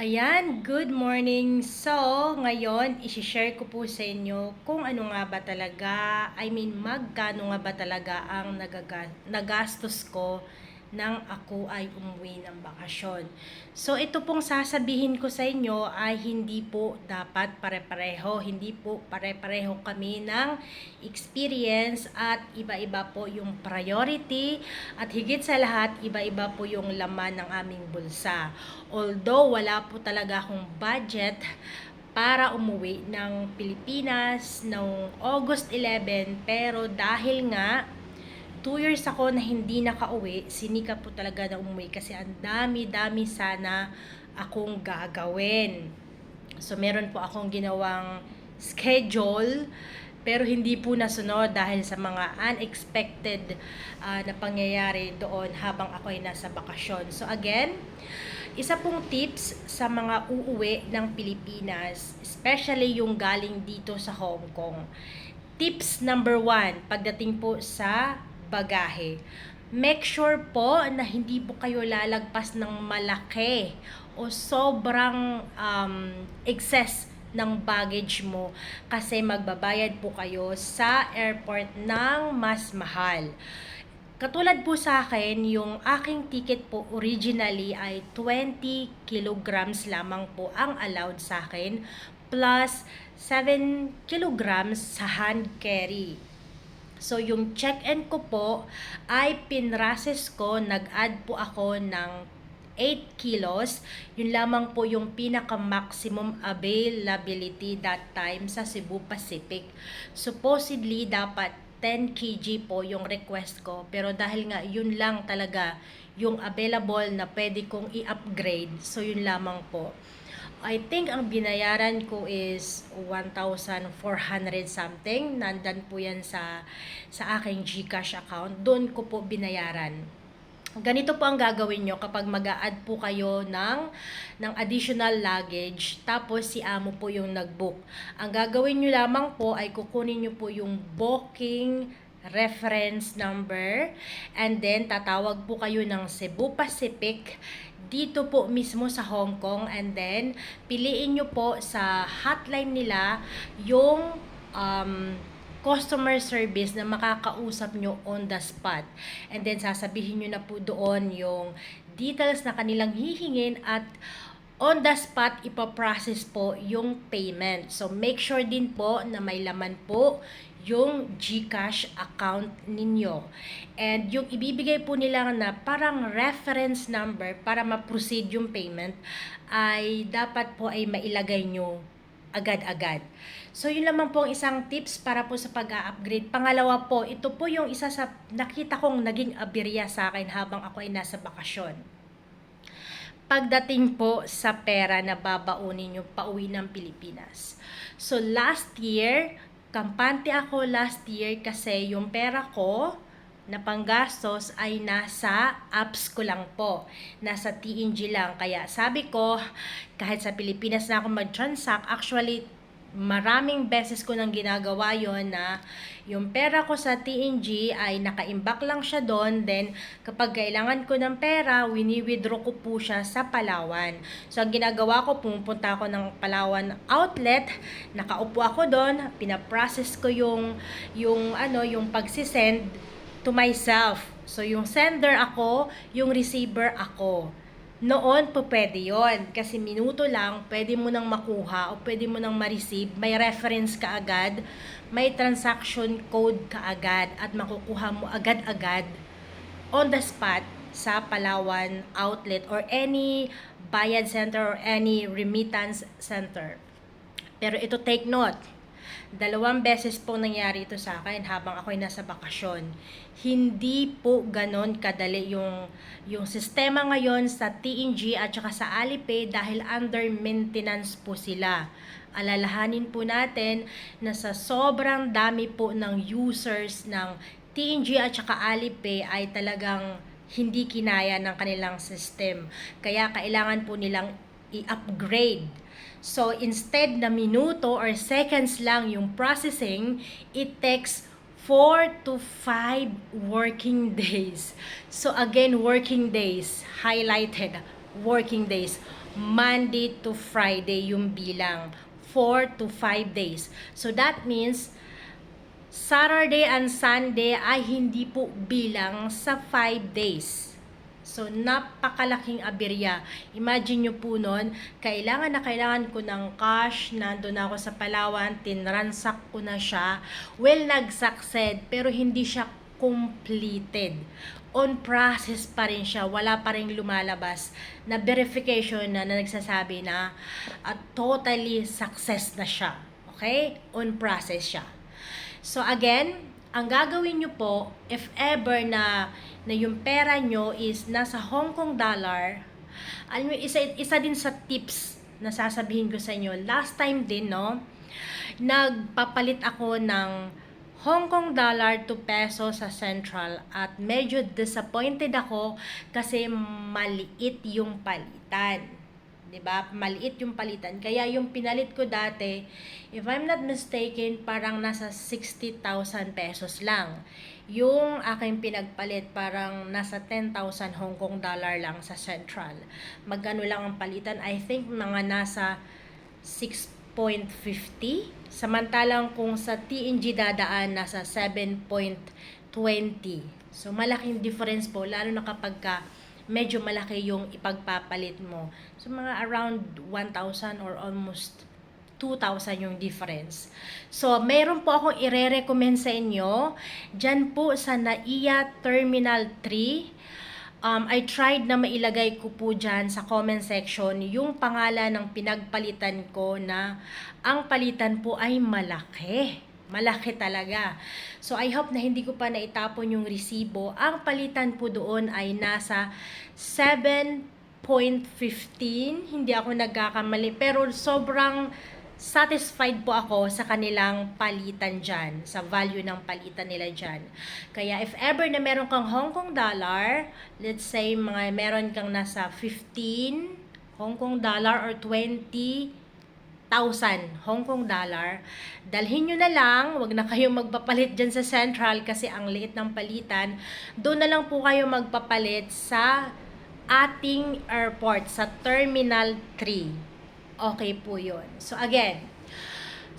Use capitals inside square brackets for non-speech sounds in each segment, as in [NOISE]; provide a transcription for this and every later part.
Ayan, good morning. So, ngayon, isi-share ko po sa inyo kung ano nga ba talaga, I mean, magkano nga ba talaga ang nagaga- nagastos ko nang ako ay umuwi ng bakasyon. So, ito pong sasabihin ko sa inyo ay hindi po dapat pare-pareho. Hindi po pare-pareho kami ng experience at iba-iba po yung priority at higit sa lahat, iba-iba po yung laman ng aming bulsa. Although wala po talaga akong budget para umuwi ng Pilipinas noong August 11 pero dahil nga 2 years ako na hindi nakauwi, sinika po talaga na umuwi kasi ang dami-dami sana akong gagawin. So meron po akong ginawang schedule pero hindi po nasunod dahil sa mga unexpected ah, na pangyayari doon habang ako ay nasa bakasyon. So again, isa pong tips sa mga uuwi ng Pilipinas, especially yung galing dito sa Hong Kong. Tips number one, pagdating po sa bagahe. Make sure po na hindi po kayo lalagpas ng malaki o sobrang um, excess ng baggage mo kasi magbabayad po kayo sa airport ng mas mahal. Katulad po sa akin, yung aking ticket po originally ay 20 kilograms lamang po ang allowed sa akin plus 7 kilograms sa hand carry. So, yung check-in ko po ay pinrases ko, nag-add po ako ng 8 kilos. Yun lamang po yung pinaka-maximum availability that time sa Cebu Pacific. Supposedly, dapat 10 kg po yung request ko. Pero dahil nga yun lang talaga yung available na pwede kong i-upgrade. So, yun lamang po. I think ang binayaran ko is 1,400 something. Nandan po yan sa, sa aking GCash account. Doon ko po binayaran. Ganito po ang gagawin nyo kapag mag add po kayo ng, ng additional luggage, tapos si amo po yung nag-book. Ang gagawin nyo lamang po ay kukunin nyo po yung booking reference number and then tatawag po kayo ng Cebu Pacific dito po mismo sa Hong Kong and then piliin nyo po sa hotline nila yung um, customer service na makakausap nyo on the spot. And then sasabihin nyo na po doon yung details na kanilang hihingin at on the spot ipaprocess po yung payment. So make sure din po na may laman po yung GCash account ninyo. And yung ibibigay po nila na parang reference number para ma-proceed yung payment ay dapat po ay mailagay nyo agad-agad. So, yun lamang po ang isang tips para po sa pag-upgrade. Pangalawa po, ito po yung isa sa nakita kong naging aberya sa akin habang ako ay nasa bakasyon. Pagdating po sa pera na babaunin nyo pauwi ng Pilipinas. So, last year, kampante ako last year kasi yung pera ko na panggastos ay nasa apps ko lang po. Nasa TNG lang. Kaya sabi ko, kahit sa Pilipinas na ako mag-transact, actually, maraming beses ko nang ginagawa yon na yung pera ko sa TNG ay naka-imbak lang siya doon. Then, kapag kailangan ko ng pera, wini-withdraw ko po siya sa Palawan. So, ang ginagawa ko, pumupunta ako ng Palawan outlet, nakaupo ako doon, pinaprocess ko yung, yung, ano, yung pagsisend to myself. So, yung sender ako, yung receiver ako. Noon po pwede yon kasi minuto lang pwede mo nang makuha o pwede mo nang ma-receive, may reference ka agad, may transaction code ka agad at makukuha mo agad-agad on the spot sa Palawan outlet or any bayad center or any remittance center. Pero ito take note, Dalawang beses po nangyari ito sa akin habang ako'y nasa bakasyon. Hindi po ganon kadali yung, yung sistema ngayon sa TNG at saka sa Alipay dahil under maintenance po sila. Alalahanin po natin na sa sobrang dami po ng users ng TNG at saka Alipay ay talagang hindi kinaya ng kanilang system. Kaya kailangan po nilang i-upgrade So, instead na minuto or seconds lang yung processing, it takes 4 to 5 working [LAUGHS] days. So, again, working days, highlighted, working days. Monday to Friday yung bilang. 4 to 5 days. So that means Saturday and Sunday ay hindi po bilang sa 5 days. So, napakalaking aberya. Imagine nyo po nun, kailangan na kailangan ko ng cash, nandun ako sa Palawan, tinransak ko na siya. Well, nag-succeed, pero hindi siya completed. On process pa rin siya, wala pa rin lumalabas na verification na, na nagsasabi na at totally success na siya. Okay? On process siya. So again, ang gagawin nyo po, if ever na, na yung pera nyo is nasa Hong Kong dollar, alam mo, isa, isa din sa tips na sasabihin ko sa inyo, last time din, no, nagpapalit ako ng Hong Kong dollar to peso sa Central at medyo disappointed ako kasi maliit yung palitan. 'Di ba? Maliit yung palitan. Kaya yung pinalit ko dati, if I'm not mistaken, parang nasa 60,000 pesos lang. Yung aking pinagpalit, parang nasa 10,000 Hong Kong dollar lang sa Central. Magkano lang ang palitan? I think mga nasa 6.50. Samantalang kung sa TNG dadaan, nasa 7.20. So, malaking difference po, lalo na kapag ka medyo malaki yung ipagpapalit mo. So, mga around 1,000 or almost 2,000 yung difference. So, meron po akong ire-recommend sa inyo. Diyan po sa NAIA Terminal 3. Um, I tried na mailagay ko po dyan sa comment section yung pangalan ng pinagpalitan ko na ang palitan po ay malaki. Malaki talaga. So, I hope na hindi ko pa naitapon yung resibo. Ang palitan po doon ay nasa 7.15. Hindi ako nagkakamali. Pero sobrang satisfied po ako sa kanilang palitan dyan, sa value ng palitan nila dyan. Kaya if ever na meron kang Hong Kong dollar, let's say mga meron kang nasa 15 Hong Kong dollar or 20 1,000 Hong Kong dollar. Dalhin nyo na lang, wag na kayo magpapalit dyan sa Central kasi ang liit ng palitan. Doon na lang po kayo magpapalit sa ating airport, sa Terminal 3. Okay po yun. So again,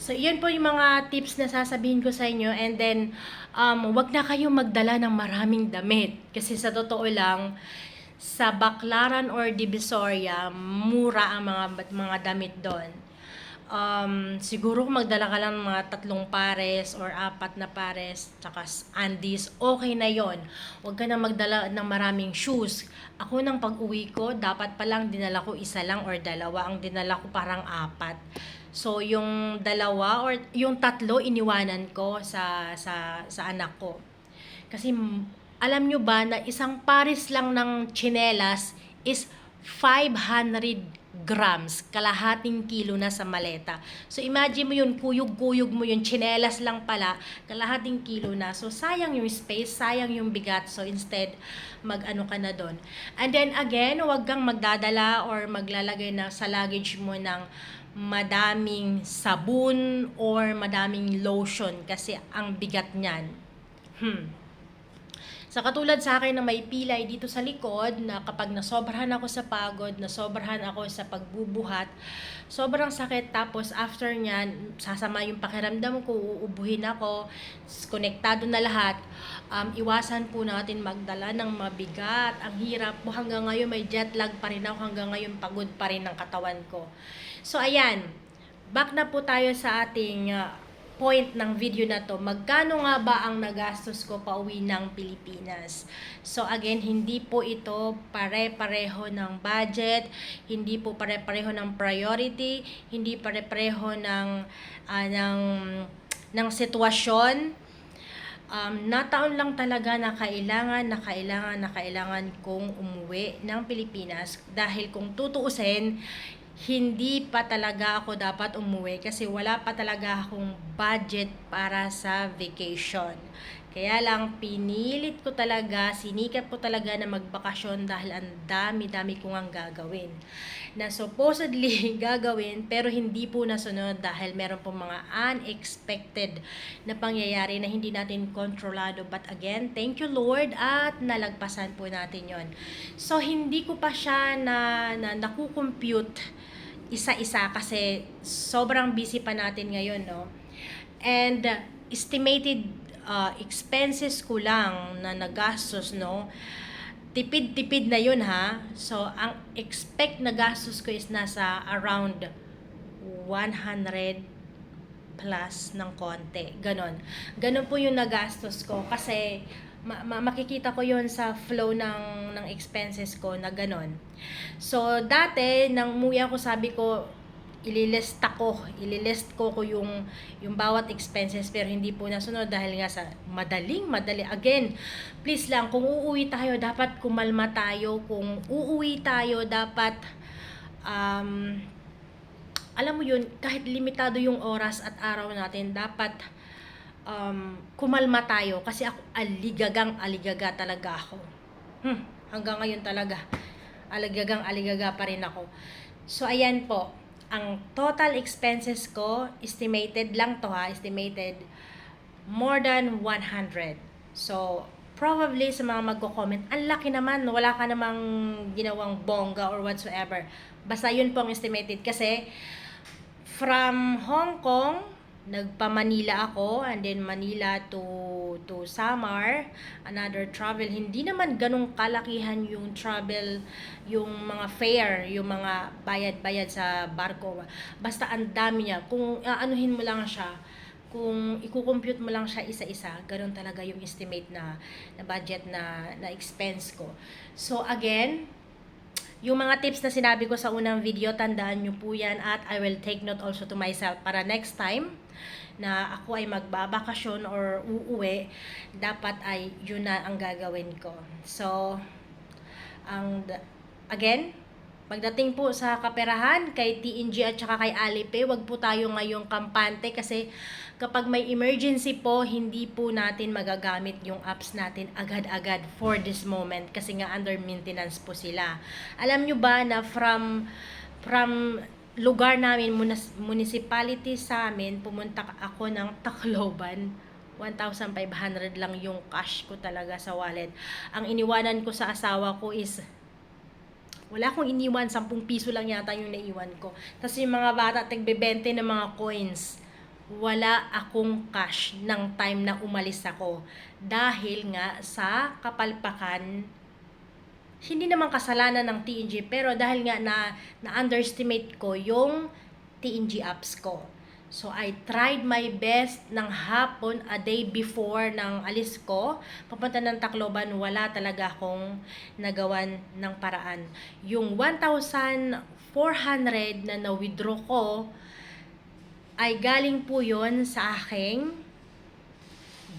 So, yun po yung mga tips na sasabihin ko sa inyo. And then, um, wag na kayong magdala ng maraming damit. Kasi sa totoo lang, sa Baclaran or Divisoria, mura ang mga, mga damit doon um, siguro kung magdala ka lang ng mga tatlong pares or apat na pares, tsaka undies, okay na yon. Huwag ka na magdala ng maraming shoes. Ako nang pag-uwi ko, dapat palang dinala ko isa lang or dalawa. Ang dinala ko parang apat. So, yung dalawa or yung tatlo iniwanan ko sa, sa, sa anak ko. Kasi alam nyo ba na isang pares lang ng chinelas is 500 grams, kalahating kilo na sa maleta. So imagine mo yun, kuyog-kuyog mo yun, chinelas lang pala, kalahating kilo na. So sayang yung space, sayang yung bigat. So instead, mag-ano ka na doon. And then again, huwag kang magdadala or maglalagay na sa luggage mo ng madaming sabon or madaming lotion kasi ang bigat niyan. Hmm. Sa katulad sa akin na may pilay dito sa likod na kapag nasobrahan ako sa pagod, nasobrahan ako sa pagbubuhat, sobrang sakit tapos after nyan, sasama yung pakiramdam ko, uubuhin ako, konektado na lahat. Um, iwasan po natin magdala ng mabigat. Ang hirap po hanggang ngayon may jet lag pa rin ako, hanggang ngayon pagod pa rin ang katawan ko. So ayan, back na po tayo sa ating uh, point ng video na to, magkano nga ba ang nagastos ko pa uwi ng Pilipinas? So again, hindi po ito pare-pareho ng budget, hindi po pare-pareho ng priority, hindi pare-pareho ng, uh, ng, ng sitwasyon. Um, nataon lang talaga na kailangan, na kailangan, na kailangan kong umuwi ng Pilipinas dahil kung tutuusin, hindi pa talaga ako dapat umuwi kasi wala pa talaga akong budget para sa vacation. Kaya lang, pinilit ko talaga, sinikap ko talaga na magbakasyon dahil ang dami-dami kong ang gagawin. Na supposedly [LAUGHS] gagawin, pero hindi po nasunod dahil meron po mga unexpected na pangyayari na hindi natin kontrolado. But again, thank you Lord at nalagpasan po natin yon. So, hindi ko pa siya na, na nakukompute isa-isa kasi sobrang busy pa natin ngayon, no? And uh, estimated uh, expenses ko lang na nagastos, no? Tipid-tipid na yun, ha? So, ang expect na gastos ko is nasa around 100 plus ng konti. Ganon. Ganon po yung nagastos ko kasi ma- ma- makikita ko yon sa flow ng ng expenses ko na ganon. So dati nang umuwi ako sabi ko ililist ko, ililist ko ko yung yung bawat expenses pero hindi po nasunod dahil nga sa madaling madali. Again, please lang kung uuwi tayo dapat kumalma tayo. Kung uuwi tayo dapat um, alam mo yun, kahit limitado yung oras at araw natin, dapat um, kumalma tayo kasi ako aligagang aligaga talaga ako. Hmm, hanggang ngayon talaga, aligagang aligaga pa rin ako. So, ayan po, ang total expenses ko, estimated lang to ha, estimated, more than 100. So, probably sa mga magko-comment, ang laki naman, wala ka namang ginawang bongga or whatsoever. Basta yun po ang estimated kasi from Hong Kong, nagpa-Manila ako and then Manila to to Samar another travel. Hindi naman ganong kalakihan yung travel yung mga fare yung mga bayad-bayad sa barko. Basta ang dami niya. Kung aanuhin mo lang siya kung i-compute mo lang siya isa-isa ganun talaga yung estimate na na budget na na expense ko. So again yung mga tips na sinabi ko sa unang video, tandaan nyo po yan at I will take note also to myself para next time na ako ay magbabakasyon or uuwi, dapat ay yun na ang gagawin ko. So, ang again, Pagdating po sa kaperahan kay TNG at saka kay Alipay, wag po tayo ngayong kampante kasi kapag may emergency po, hindi po natin magagamit yung apps natin agad-agad for this moment kasi nga under maintenance po sila. Alam nyo ba na from from lugar namin, municipality sa amin, pumunta ako ng [LAUGHS] Tacloban. 1,500 lang yung cash ko talaga sa wallet. Ang iniwanan ko sa asawa ko is wala akong iniwan, 10 piso lang yata yung naiwan ko. Tapos yung mga bata, tagbebente ng mga coins. Wala akong cash ng time na umalis ako. Dahil nga sa kapalpakan, hindi naman kasalanan ng TNG, pero dahil nga na, na-underestimate ko yung TNG apps ko. So, I tried my best ng hapon, a day before ng alis ko. Papunta ng Tacloban, wala talaga akong nagawan ng paraan. Yung 1,400 na na-withdraw ko, ay galing po yon sa aking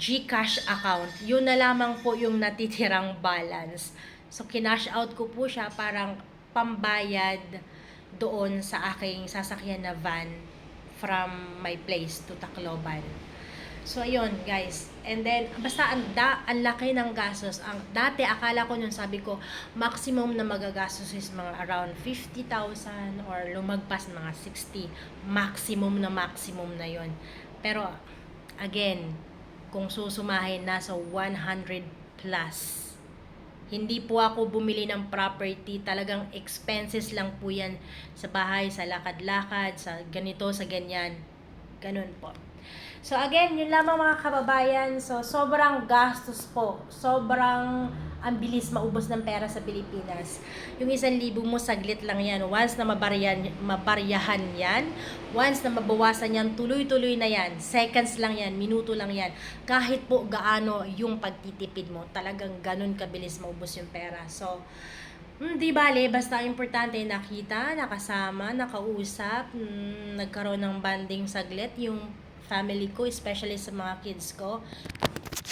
GCash account. Yun na lamang po yung natitirang balance. So, kinash out ko po siya parang pambayad doon sa aking sasakyan na van from my place to Tacloban. So, ayun, guys. And then, basta ang, da, ang laki ng gastos. Ang, dati, akala ko nung sabi ko, maximum na magagastos is mga around 50,000 or lumagpas mga 60. Maximum na maximum na yon Pero, again, kung susumahin, nasa 100 plus hindi po ako bumili ng property, talagang expenses lang po yan sa bahay, sa lakad-lakad, sa ganito, sa ganyan. Ganun po. So again, yun lamang mga kababayan. So sobrang gastos po. Sobrang ang bilis maubos ng pera sa Pilipinas. Yung isang libo mo, saglit lang yan. Once na mabaryan, mabaryahan yan, once na mabawasan yan, tuloy-tuloy na yan. Seconds lang yan, minuto lang yan. Kahit po gaano yung pagtitipid mo, talagang ganun kabilis maubos yung pera. So, Hmm, di bale, basta importante nakita, nakasama, nakausap, hmm, nagkaroon ng banding saglit yung family ko, especially sa mga kids ko.